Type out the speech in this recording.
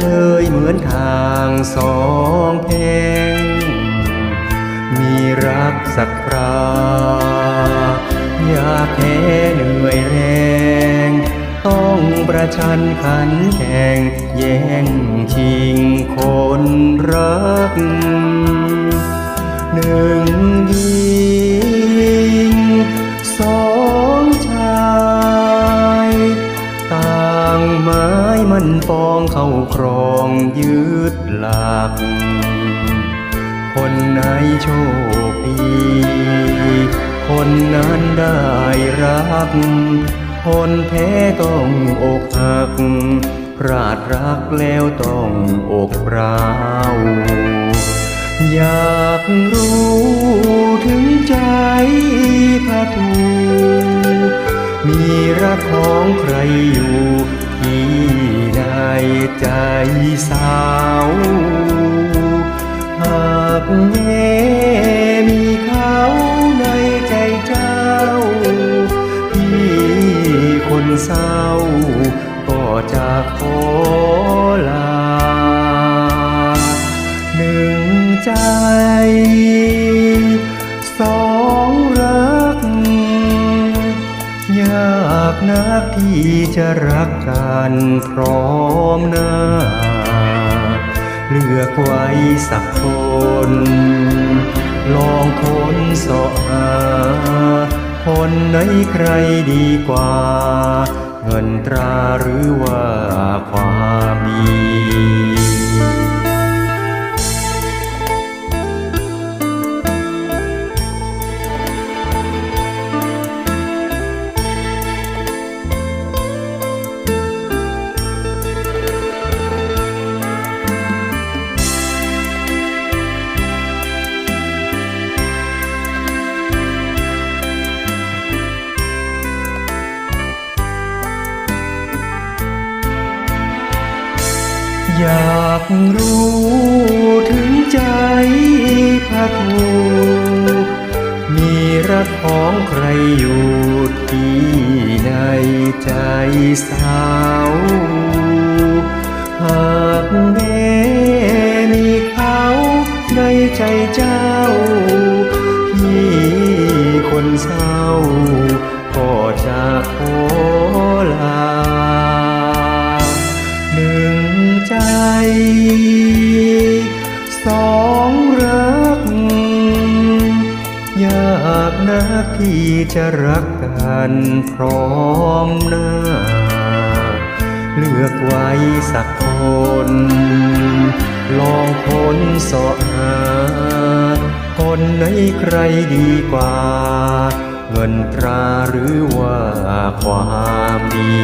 เลยเหมือนทางสองแห่งมีรักสักคราอยากแค่เหนื่อยแรง ต้องประชันขันแข่งแย่งชิงคนรักหนึ่ง ปองเข้าครองยึดหลัก คนไหนโชคดีคนนั้นได้รัก คนแพ้ต้องอกหักพลาดรักแล้วต้องอกร้าว อยากรู้ถึงใจพระทูมีรักของใครอยู่ ใจสาวหากแม้มีเขาในใจเจ้า พี่คนเศร้า ก็จะขอลาหนึ่งใจ ที่จะรักกันพร้อมหน้า เลือกไว้สักคน ลองคนสาะหา คนไหนใครดีกว่า เงินตราหรือว่าความดี อยากรู้ถึงใจพระทูมีรักของใครอยู่ที่ในใจสาวหากแม่มีเขาในใจเจ้า ใจสองรัก ยากนักที่จะรักกันพร้อมหน้า เลือกไว้สักคน ลองคนสาะหาคนไหนใครดีกว่า เงินตราหรือว่าความดี